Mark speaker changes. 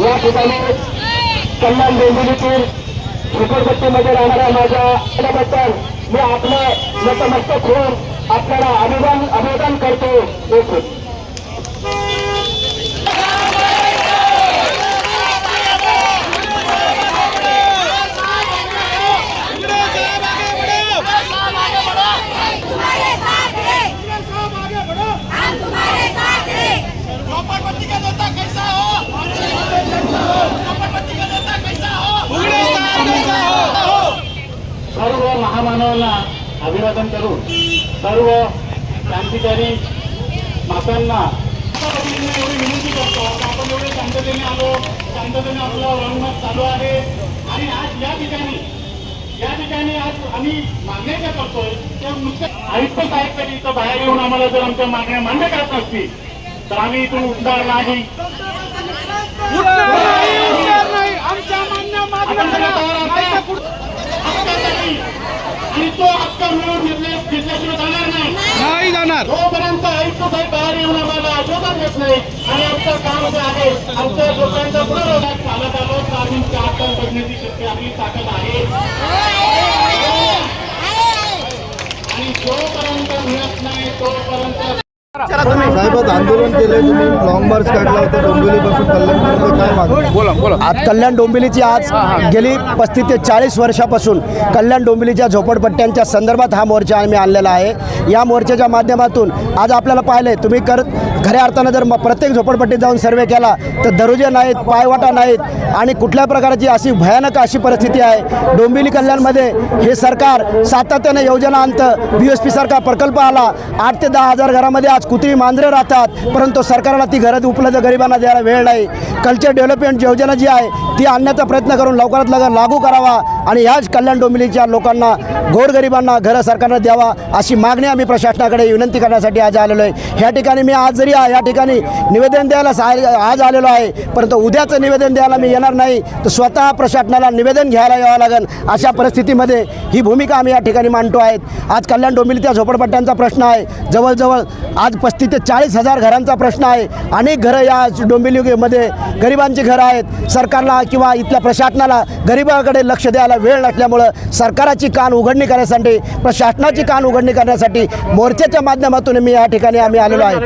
Speaker 1: या ठिकाणी कल्याण डोंबिवलीतील झोपडपट्टीमध्ये राहणाऱ्या माझ्या मुलाबद्दल मी आपलं नतमस्तक होऊन आपल्याला अभिमान अभिवादन करतो. महामानवांना अभिवादन करून सर्व क्रांतिकारी मातांना
Speaker 2: एवढी विनंती करतो आपण एवढे शांततेने आलो शांततेने आपलं रंगमत चालू आहे. आणि आज या ठिकाणी या ठिकाणी आज आम्ही मागण्या ज्या करतोय त्या नुसत्या आयुक्त साहेब कधी इथं बाहेर येऊन आम्हाला जर आमच्या मागण्या मान्य करत नसतील तर आम्ही इथून उठणार नाही. आणि तो हक्क मिळवून घेतल्या घेतल्याशिवाय जाणार नाही.
Speaker 3: नाही जाणार.
Speaker 2: जोपर्यंत आयुक्त साहेब बाहेर येऊन आम्हाला आश्वासन देत नाही आणि आमचं काम जे आहे आमच्या लोकांचा पुनर्वसन चालत आलो तर आम्ही चार टन बघण्याची शक्ती आपली ताकद आहे आणि जोपर्यंत मिळत नाही तोपर्यंत
Speaker 4: आज आंदोलन केले तुम्ही लॉंग मार्च काढला होता डोंबिवलीपासून कल्याणपर्यंत काय मागणी
Speaker 3: बोला बोला.
Speaker 5: आज कल्याण डोंबिवलीची आज गेली पस्तीस ते चाळीस वर्षापासून कल्याण डोंबिवलीच्या झोपडपट्ट्यांच्या संदर्भात हा मोर्चा आम्ही आणलेला आहे. या मोर्चाच्या माध्यमातून आज आपल्याला पाहिलं आहे तुम्ही कर खऱ्या अर्थानं जर प्रत्येक झोपडपट्टीत जाऊन सर्वे केला तर दरुजे नाहीत पायवाटा नाहीत आणि कुठल्या प्रकारची अशी भयानक अशी परिस्थिती आहे. डोंबिवली कल्याणमध्ये हे सरकार सातत्याने योजना आणतं बी एस पी सारखा प्रकल्प आला आठ ते दहा हजार घरामध्ये आज कुत्री मांजरे राहतात परंतु सरकारला ती घरात उपलब्ध गरिबांना द्यायला वेळ नाही. कल्चर डेव्हलपमेंट योजना जी आहे ती आणण्याचा प्रयत्न करून लवकरात लवकर लागू करावा आणि ह्याच कल्याण डोंबिवलीच्या लोकांना गोरगरिबांना घरं सरकारनं द्यावा अशी मागणी आम्ही प्रशासनाकडे विनंती करण्यासाठी आज आलेलो आहे. ह्या ठिकाणी मी आज जरी या ठिकाणी निवेदन द्यायला आज आलेलो आहे परंतु उद्याचं निवेदन द्यायला मी येणार नाही तर स्वतः प्रशासनाला निवेदन घ्यायला यावं लागेल अशा परिस्थितीमध्ये ही भूमिका आम्ही या ठिकाणी मांडतो आहेत आज कल्याण डोंबिवलीच्या झोपडपट्ट्यांचा प्रश्न आहे. जवळजवळ आज पस्तीस ते चाळीस हजार घरांचा प्रश्न आहे. अनेक घरं या डोंबिवलीमध्ये गरिबांची घरं आहेत. सरकारला किंवा इथल्या प्रशासनाला गरिबाकडे लक्ष द्यायला वेळ नसल्यामुळं सरकाराची कान उघडणी करण्यासाठी प्रशासनाची कान उघडणी करण्यासाठी मोर्चाच्या माध्यमातून मी या ठिकाणी आम्ही आलेलो आहे.